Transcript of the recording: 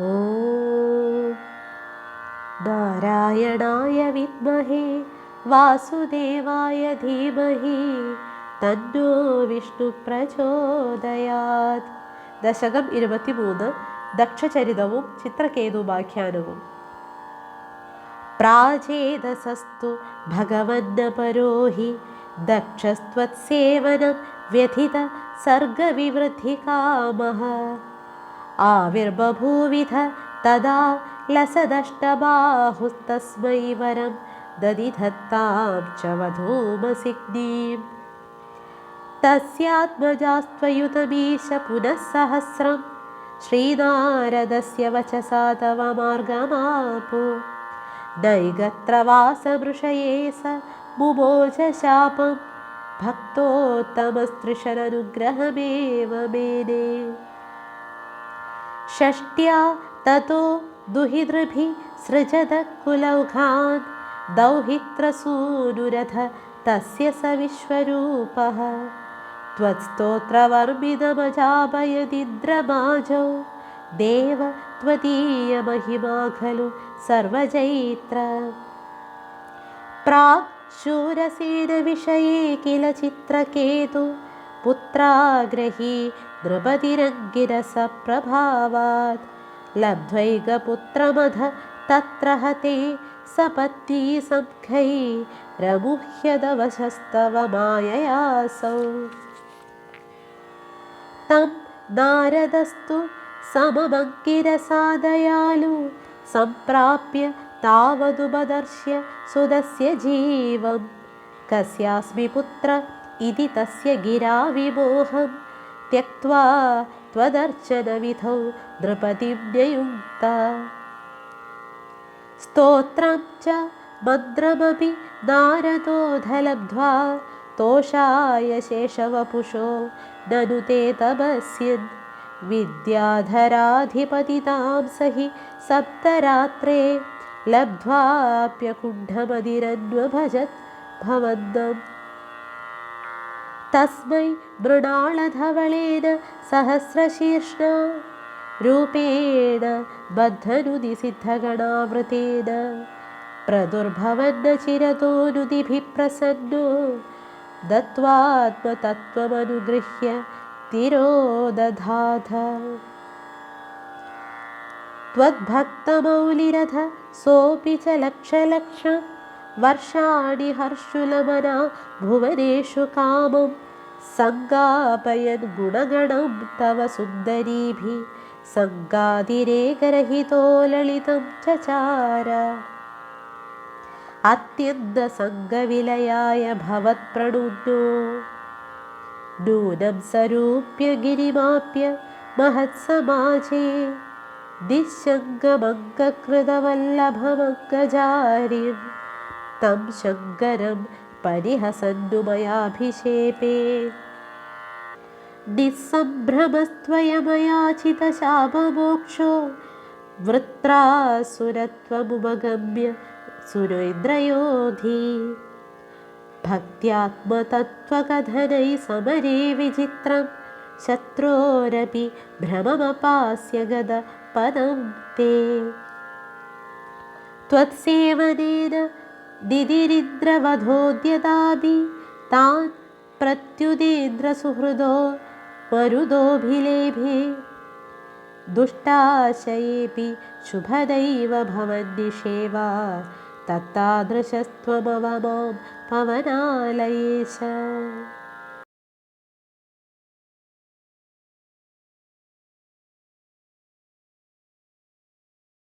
ഓ നാരായണായ വിദ്മഹേ വാസുദേവായ ധീമഹി തന്നോ വിഷ്ണു പ്രചോദയാത്. ദശകം ഇരുപത്തിമൂന്ന് ദക്ഷചരിതവും ചിത്രകേതുപാഖ്യാനവും പ്രാചേതസസ്തു ഭഗവന്ന പരോഹി ദക്ഷസ്ത്വത്സേവനം വ്യഥിത സർഗവിവൃദ്ധി കാമ आविर्बभूविध तदा लसदष्टबाहुस्तस्मै वरं ददिधत्तां च वधूमसिग्नीम् तस्यात्मजास्त्वयुतमीश पुनः सहस्रं श्रीनारदस्य वचसा तव मार्गमापो। नैगत्रवासमृषये स मुमोचशापं भक्तोत्तमस्त्रिशरनुग्रहमेव मेने षष्ट्या ततो दुहितृभिः सृजत कुलौघान्। दौहित्रसूनुरथ तस्य स विश्वरूपः। त्वत्स्तोत्रवर्मिदमजापयदिन्द्रमाजौ देव त्वदीयमहिमा खलु सर्वजैत्र। प्राक् शूरसेनविषये किल चित्रकेतु। पुत्राग्रही नृपतिरङ्गिरसप्रभावात् लब्ध्वैकपुत्रमध तत्र हते सपत्नी रमुह्यदवशस्तव माययासौ तं नारदस्तु सममङ्किरसादयालु सम्प्राप्य तावदुपदर्श्य सुदस्य जीवं कस्यास्मि पुत्र इति तस्य गिराविमोहं त्यक्त्वा त्वदर्चनविधौ नृपतिं न्ययुङ्क्ता स्तोत्रं च मन्त्रमपि नारदोधलब्ध्वा तोषाय शेषवपुषो ननु ते तपस्यन्। विद्याधराधिपतितां स हि सप्तरात्रे लब्ध्वाप्यकुण्ठमदिरन्वभजत् भवन्तम् तस्मै मृणालधवलेन सहस्रशीर्ष्णा रूपेण बद्धनुदिसिद्धगणावृतेन प्रदुर्भवन्न चिरतोनुदिभिः प्रसन्नो दत्त्वात्मतत्त्वमनुगृह्य तिरोदधाथ। त्वद्भक्तमौलिरथ सोऽपि च വർഷാണി ഹർഷുലമന ഭുവനേഷു കാമം. സങ്കാപയൻ ഗുണഗണം തവ സുന്ദരീഭി. സങ്കാതിരേകരഹിതോ ലളിതം ചചാര. അത്യന്ത സംഗവിലയായ ഭവത്പ്രണുന്നോ നൂനം സരൂപ്യ ഗിരിമാപ്യ മഹത്സമാജേ. നിശങ്കമംഗകൃതവല്ലഭമംഗജാര്യം तं शङ्करं परिहसन्नुमयाभिषेपे निःसम्भ्रमस्त्वयमयाचितशापमोक्षो वृत्रासुरत्वमुपगम्य सुरेन्द्रयोधि भक्त्यात्मतत्त्वकथनैः समरे विचित्रं शत्रोरपि भ्रममपास्य गदपदं ते त्वत्सेवनेन दिदिरिन्द्रवधोद्यतापि तान् प्रत्युदेन्द्रसुहृदो मरुदोऽभिलेभे दुष्टाशयेऽपि शुभदैव भवन्निषेवा तत्तादृशस्त्वमव मां पवनालयेश